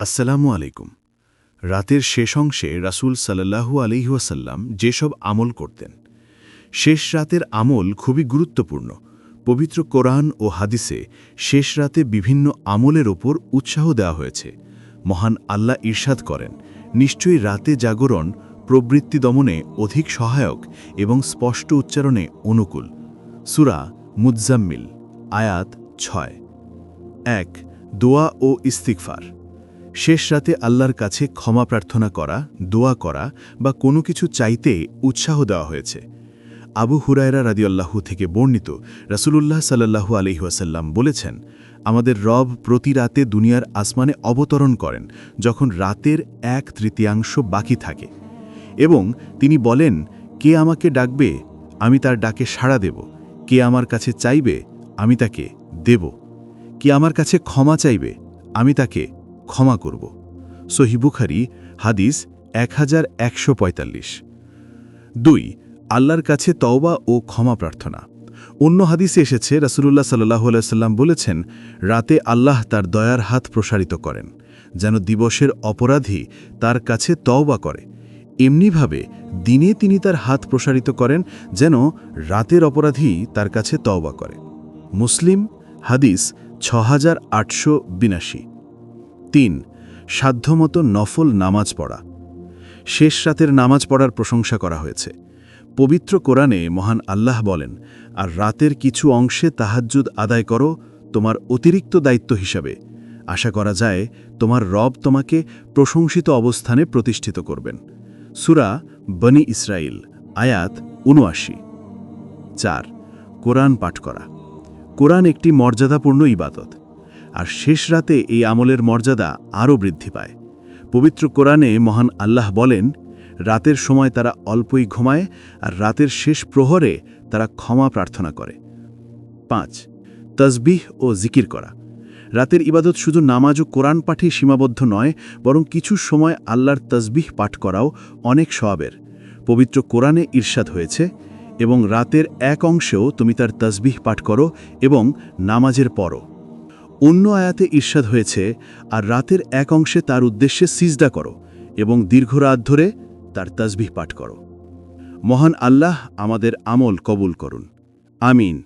আসসালামু আলাইকুম। রাতের শেষ অংশে রাসূল সাল্লাল্লাহু আলিহাসাল্লাম যেসব আমল করতেন, শেষ রাতের আমল খুবই গুরুত্বপূর্ণ। পবিত্র কোরআন ও হাদিসে শেষ রাতে বিভিন্ন আমলের ওপর উৎসাহ দেওয়া হয়েছে। মহান আল্লাহ ঈর্ষাদ করেন, নিশ্চয়ই রাতে জাগরণ প্রবৃত্তি দমনে অধিক সহায়ক এবং স্পষ্ট উচ্চারণে অনুকূল। সুরা মুজাম্মিল আয়াত ছয়। এক, দোয়া ও ইস্তিকফার শেষ রাতে আল্লাহর কাছে ক্ষমা প্রার্থনা করা, দোয়া করা বা কোনো কিছু চাইতে উৎসাহ দেওয়া হয়েছে। আবু হুরায়রা রাদিয়াল্লাহু থেকে বর্ণিত রাসূলুল্লাহ সাল্লাল্লাহু আলাইহি ওয়াসাল্লাম বলেছেন, আমাদের রব প্রতি রাতে দুনিয়ার আসমানে অবতরণ করেন যখন রাতের এক তৃতীয়াংশ বাকি থাকে। এবং তিনি বলেন, কে আমাকে ডাকবে, আমি তার ডাকে সাড়া দেব। কে আমার কাছে চাইবে, আমি তাকে দেব। কে আমার কাছে ক্ষমা চাইবে, আমি তাকে ক্ষমা করব। সহিবুখারি হাদিস এক হাজার একশো পঁয়তাল্লিশ। দুই, আল্লাহর কাছে তওবা ও ক্ষমা প্রার্থনা। অন্য হাদিসে এসেছে, রাসুলুল্লাহ সাল্লাহ সাল্লাম বলেছেন, রাতে আল্লাহ তার দয়ার হাত প্রসারিত করেন, যেন দিবসের অপরাধী তার কাছে তওবা করে। এমনিভাবে দিনে তিনি তার হাত প্রসারিত করেন, যেন রাতের অপরাধী তার কাছে তওবা করে। মুসলিম, হাদিস ছ হাজার আটশো বিনাশি তিন, সাধ্যমতো নফল নামাজ পড়া। শেষ রাতের নামাজ পড়ার প্রশংসা করা হয়েছে। পবিত্র কোরআনে মহান আল্লাহ বলেন, আর রাতের কিছু অংশে তাহাজ্জুদ আদায় করো তোমার অতিরিক্ত দায়িত্ব হিসাবে। আশা করা যায় তোমার রব তোমাকে প্রশংসিত অবস্থানে প্রতিষ্ঠিত করবেন। সুরা বনি ইসরাইল আয়াত উনআশি চার, কোরআন পাঠ করা। কোরআন একটি মর্যাদাপূর্ণ ইবাদত। আর শেষ রাতে এই আমলের মর্যাদা আরও বৃদ্ধি পায়। পবিত্র কোরআনে মহান আল্লাহ বলেন, রাতের সময় তারা অল্পই ঘুমায় আর রাতের শেষ প্রহরে তারা ক্ষমা প্রার্থনা করে। পাঁচ, তসবিহ ও জিকির করা। রাতের ইবাদত শুধু নামাজ ও কোরআন পাঠেই সীমাবদ্ধ নয়, বরং কিছু সময় আল্লাহর তসবিহ পাঠ করাও অনেক সবাবের পবিত্র কোরআনে ঈর্ষাদ হয়েছে এবং রাতের এক অংশেও তুমি তার তসবিহ পাঠ করো এবং নামাজের পরও। অন্য আয়াতে ঈর্ষাদ হয়েছে, আর রাতের এক অংশে তার উদ্দেশ্যে সিজদা করো এবং দীর্ঘ রাত ধরে তার তাজবিহ পাঠ করো। মহান আল্লাহ আমাদের আমল কবুল করুন। আমিন।